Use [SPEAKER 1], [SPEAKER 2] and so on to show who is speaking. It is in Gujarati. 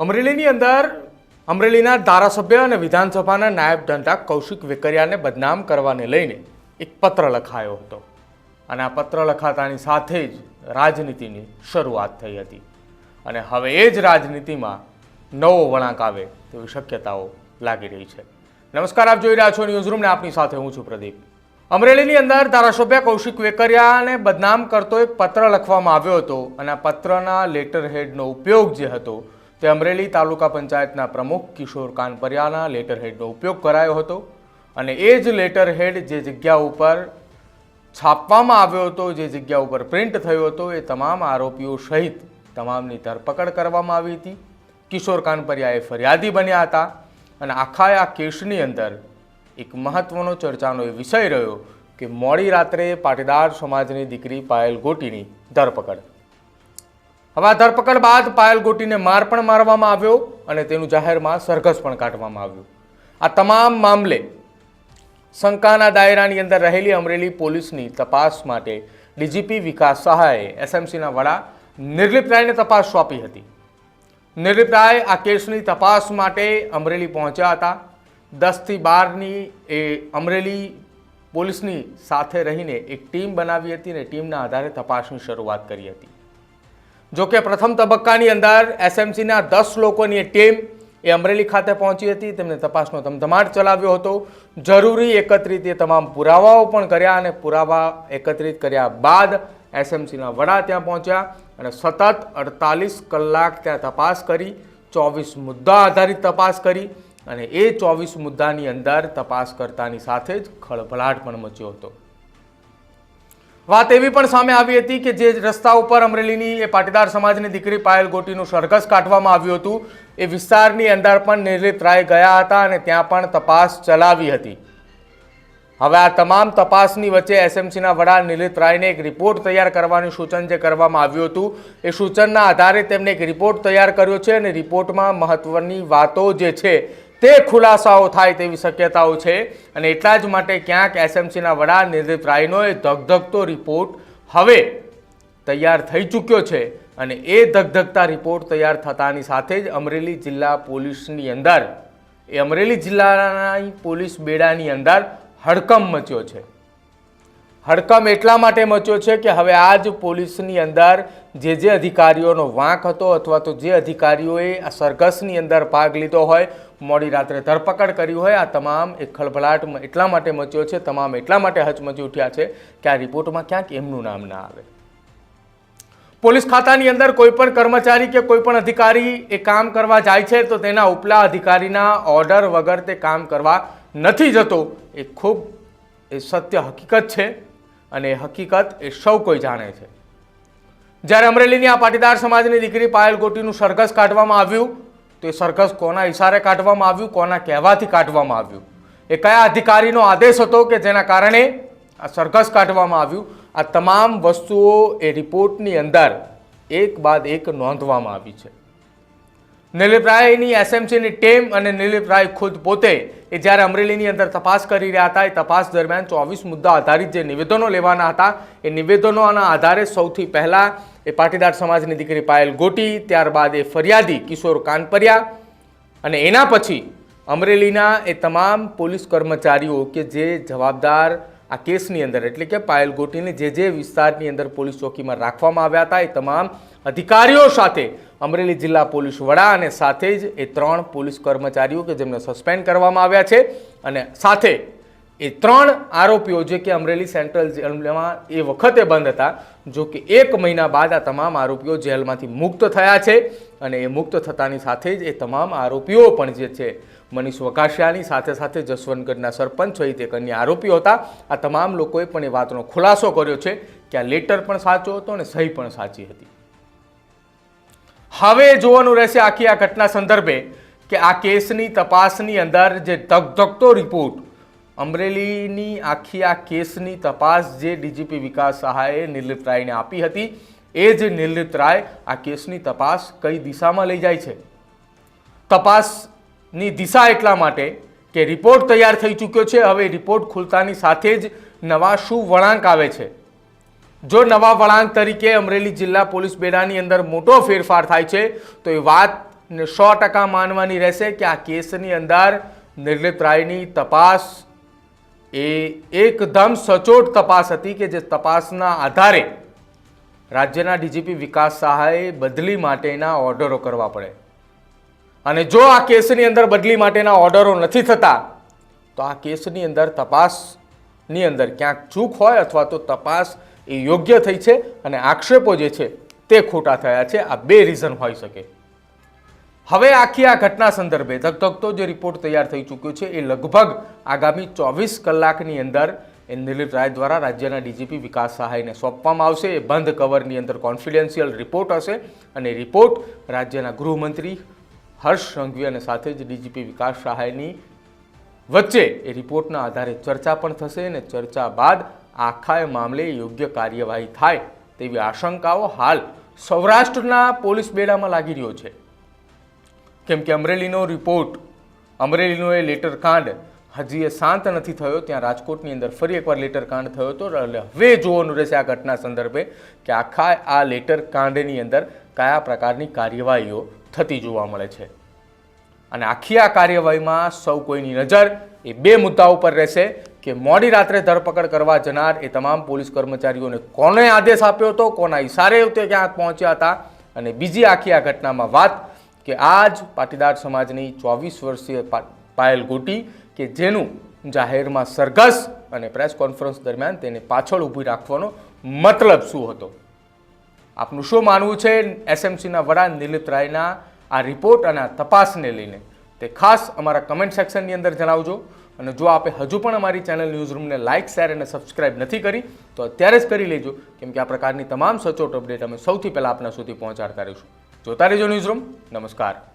[SPEAKER 1] અમરેલીની અંદર અમરેલીના ધારાસભ્ય અને વિધાનસભાના નાયબ ધંધા કૌશિક વેકરિયાને બદનામ કરવાને લઈને એક પત્ર લખાયો હતો. અને આ પત્ર લખાતાની સાથે જ રાજનીતિની શરૂઆત થઈ હતી. અને હવે એ જ રાજનીતિમાં નવો વળાંક આવે તેવી શક્યતાઓ લાગી રહી છે. નમસ્કાર, આપ જોઈ રહ્યા છો ન્યૂઝરૂમને આપની સાથે હું છું પ્રદીપ. અમરેલીની અંદર ધારાસભ્ય કૌશિક વેકરિયાને બદનામ કરતો એક પત્ર લખવામાં આવ્યો હતો અને આ પત્રના લેટર હેડનો ઉપયોગ જે હતો તે અમરેલી તાલુકા પંચાયતના પ્રમુખ કિશોર કાનપરિયાના લેટરહેડનો ઉપયોગ કરાયો હતો અને એ જ લેટરહેડ જે જગ્યા ઉપર છાપવામાં આવ્યો હતો, જે જગ્યા ઉપર પ્રિન્ટ થયો હતો, એ તમામ આરોપીઓ સહિત તમામની ધરપકડ કરવામાં આવી હતી. કિશોર કાનપરિયાએ ફરિયાદી બન્યા હતા અને આખા આ કેસની અંદર એક મહત્વનો ચર્ચાનો એ વિષય રહ્યો કે મોડી રાત્રે પાટીદાર સમાજની દીકરી પાયલ ગોટીની ધરપકડ હવે આ ધરપકડ બાદ પાયલ ગોટીને માર પણ મારવામાં આવ્યો અને તેનું જાહેરમાં સરઘસ પણ કાઢવામાં આવ્યું. આ તમામ મામલે શંકાના દાયરાની અંદર રહેલી અમરેલી પોલીસની તપાસ માટે ડીજીપી વિકાસ સહાયે એસએમસીના વડા નિર્લિપ રાયને તપાસ સોંપી હતી. નિર્લિપ રાય આ કેસની તપાસ માટે અમરેલી પહોંચ્યા હતા. દસથી બારની એ અમરેલી પોલીસની સાથે રહીને એક ટીમ બનાવી હતી અને ટીમના આધારે તપાસની શરૂઆત કરી હતી. જો કે પ્રથમ તબક્કાની અંદર એસએમસીના દસ લોકોની ટીમ એ અમરેલી ખાતે પહોંચી હતી. તેમને તપાસનો ધમધમાટ ચલાવ્યો હતો. જરૂરી એકત્રિત એ તમામ પુરાવાઓ પણ કર્યા અને પુરાવા એકત્રિત કર્યા બાદ એસએમસીના વડા ત્યાં પહોંચ્યા અને સતત અડતાલીસ કલાક ત્યાં તપાસ કરી, ચોવીસ મુદ્દા આધારિત તપાસ કરી અને એ ચોવીસ મુદ્દાની અંદર તપાસ કરતાની સાથે જ ખળભળાટ પણ મચ્યો હતો. વાત એવી પણ સામે આવી હતી કે જે રસ્તા ઉપર અમરેલીની એ પાટીદાર સમાજની દીકરી પાયલ ગોટીનું સરઘસ કાઢવામાં આવ્યું હતું, એ વિસ્તારની અંદર પણ નિર્લિત રાય ગયા હતા અને ત્યાં પણ તપાસ ચલાવી હતી. હવે આ તમામ તપાસની વચ્ચે એસએમસીના વડા નિલિત રાયને એક રિપોર્ટ તૈયાર કરવાનું સૂચન જે કરવામાં આવ્યું હતું, એ સૂચનના આધારે તેમણે એક રિપોર્ટ તૈયાર કર્યો છે અને રિપોર્ટમાં મહત્વની વાતો જે છે તે ખુલાસાઓ થાય તેવી શક્યતાઓ છે અને એટલા જ માટે ક્યાંક એસએમસીના વડા નિર્દીપ રાયનોએ ધગધગતો રિપોર્ટ હવે તૈયાર થઈ ચૂક્યો છે અને એ ધગધગતા રિપોર્ટ તૈયાર થતાની સાથે જ અમરેલી જિલ્લા પોલીસની અંદર એ અમરેલી જિલ્લાના પોલીસ બેડાની અંદર હડકંપ મચ્યો છે. હડકંપ એટલા માટે મચ્યો છે કે હવે આ જ પોલીસની અંદર જે જે અધિકારીઓનો વાંક હતો અથવા તો જે અધિકારીઓએ આ સરઘસની અંદર ભાગ લીધો હોય, મોડી રાત્રે ધરપકડ કરી હોય, આ તમામ એક ખળભળાટ એટલા માટે મચ્યો છે, તમામ એટલા માટે હચમચી ઉઠ્યા છે કે આ રિપોર્ટમાં ક્યાંક એમનું નામ ના આવે. પોલીસ ખાતાની અંદર કોઈ પણ કર્મચારી કે કોઈ પણ અધિકારી એ કામ કરવા જાય છે તો તેના ઉપલા અધિકારીના ઓર્ડર વગર તે કામ કરવા નથી જતો. એ ખૂબ, એ સત્ય હકીકત છે. અને હકીકત એ સૌ કોઈ જાણે છે. જ્યારે અમરેલીની આ પાટીદાર સમાજની દીકરી પાયલ ગોટીનું સરઘસ કાઢવામાં આવ્યું, તો એ સરઘસ કોના ઇશારે કાઢવામાં આવ્યું, કોના કહેવાથી કાઢવામાં આવ્યું? એ કયા અધિકારીનો આદેશ હતો કે જેના કારણે આ સરઘસ કાઢવામાં આવ્યું? આ તમામ વસ્તુઓ એ રિપોર્ટની અંદર એક બાદ એક નોંધવામાં આવી છે. નિલીપ રાયની એસએમસીની ટીમ અને નિલીપ રાય ખુદ પોતે એ જ્યારે અમરેલીની અંદર તપાસ કરી રહ્યા હતા, એ તપાસ દરમિયાન ચોવીસ મુદ્દા આધારિત જે નિવેદનો લેવાના હતા, એ નિવેદનોના આધારે સૌથી પહેલાં એ પાટીદાર સમાજની દીકરી પાયલ ગોટી, ત્યારબાદ એ ફરિયાદી કિશોર કાનપરિયા અને એના પછી અમરેલીના એ તમામ પોલીસ કર્મચારીઓ કે જે જવાબદાર આ કેસની અંદર. એટલે કે પાયલ ગોટીને જે જે વિસ્તારની અંદર પોલીસ ચોકીમાં રાખવામાં આવ્યા હતા, એ તમામ અધિકારીઓ સાથે, અમરેલી જિલ્લા પોલીસ વડા અને સાથે જ એ ત્રણ પોલીસ કર્મચારીઓ કે જેમને સસ્પેન્ડ કરવામાં આવ્યા છે. અને સાથે એ ત્રણ આરોપીઓ જે કે અમરેલી સેન્ટ્રલ જેલમાં એ વખતે બંધ હતા, જો કે એક મહિના બાદ આ તમામ આરોપીઓ જેલમાંથી મુક્ત થયા છે. અને એ મુક્ત થતાની સાથે જ એ તમામ આરોપીઓ પણ જે છે, મનીષ વકાશિયાની સાથે સાથે જસવંતગઢના સરપંચ સહિત એક અન્ય આરોપીઓ હતા. આ તમામ લોકોએ પણ એ વાતનો ખુલાસો કર્યો છે કે આ લેટર પણ સાચો હતો અને સહી પણ સાચી હતી. હવે જોવાનું રહેશે આખી આ ઘટના સંદર્ભે કે આ કેસની તપાસની અંદર જે ધગધગતો રિપોર્ટ, અમરેલીની આખી આ કેસની તપાસ જે ડીજીપી વિકાસ સહાયે નિર્લિપ્ત રાયને આપી હતી એ જ નિર્લિપ્ત રાય આ કેસની તપાસ કઈ દિશામાં લઈ જાય છે? તપાસની દિશા એટલા માટે કે રિપોર્ટ તૈયાર થઈ ચૂક્યો છે, હવે રિપોર્ટ ખુલતાની સાથે જ નવા શું વળાંક આવે છે? જો નવા વળાંક તરીકે અમરેલી જિલ્લા પોલીસ બેડાની અંદર મોટો ફેરફાર થાય છે, તો એ વાતને સો ટકા માનવાની રહેશે કે આ કેસની અંદર નિર્લિપ્ત રાયની તપાસ એ એકદમ સચોટ તપાસ હતી કે જે તપાસના આધારે રાજ્યના ડીજીપી વિકાસ સહાયે બદલી માટેના ઓર્ડરો કરવા પડે. અને જો આ કેસની અંદર બદલી માટેના ઓર્ડરો નથી થતા, તો આ કેસની અંદર તપાસની અંદર ક્યાંક ચૂક હોય અથવા તો તપાસ એ યોગ્ય થઈ છે અને આક્ષેપો જે છે તે ખોટા થયા છે. આ બે રીઝન હોઈ શકે. હવે આખી આ ઘટના સંદર્ભે ધગધગતો જે રિપોર્ટ તૈયાર થઈ ચૂક્યો છે એ લગભગ આગામી ચોવીસ કલાકની અંદર એ નિલીપ રાય દ્વારા રાજ્યના ડીજીપી વિકાસ સહાયને સોંપવામાં આવશે. એ બંધ કવરની અંદર કોન્ફિડેન્શિયલ રિપોર્ટ હશે અને રિપોર્ટ રાજ્યના ગૃહમંત્રી હર્ષ સંઘવી અને સાથે જ ડીજીપી વિકાસ સહાયની વચ્ચે એ રિપોર્ટના આધારે ચર્ચા પણ થશે અને ચર્ચા બાદ આખા એ મામલે યોગ્ય કાર્યવાહી થાય તેવી આશંકાઓ હાલ સૌરાષ્ટ્રના પોલીસ બેડામાં લાગી રહ્યો છે. કેમ કે અમરેલીનો રિપોર્ટ, અમરેલીનો એ લેટર કાંડ હજી એ શાંત નથી થયો, ત્યાં રાજકોટની અંદર ફરી એકવાર લેટર કાંડ થયો હતો. એટલે હવે જોવાનું રહેશે આ ઘટના સંદર્ભે કે આખા આ લેટર કાંડની અંદર કયા પ્રકારની કાર્યવાહીઓ થતી જોવા મળે છે. અને આખી આ કાર્યવાહીમાં સૌ કોઈની નજર એ બે મુદ્દા ઉપર રહેશે કે મોડી રાત્રે ધરપકડ કરવા જનાર એ તમામ પોલીસ કર્મચારીઓને કોને આદેશ આપ્યો હતો, કોના ઇશારે તે ક્યાં પહોંચ્યા હતા? અને બીજી આખી આ ઘટનામાં વાત કે આ જ પાટીદાર સમાજની ચોવીસ વર્ષીય પાયલ ગોટી કે જેનું જાહેરમાં સરઘસ અને પ્રેસ કોન્ફરન્સ દરમિયાન તેને પાછળ ઊભી રાખવાનો મતલબ શું હતો? આપનું શું માનવું છે? એસએમસીના વડા નિલિત રાયના આ રિપોર્ટ અને આ તપાસને લઈને તે ખાસ અમારા કમેન્ટ સેક્શનની અંદર જણાવજો. અને જો આપે હજુ પણ અમારી ચેનલ ન્યૂઝ રૂમને લાઇક, શેર અને સબસ્ક્રાઇબ નથી કરી, તો અત્યારે જ કરી લેજો, કેમ કે આ પ્રકારની તમામ સચોટ અપડેટ અમે સૌથી પહેલાં આપના સુધી પહોંચાડતા રહીશું. જોતા રહેજો ન્યૂઝ રૂમ નમસ્કાર.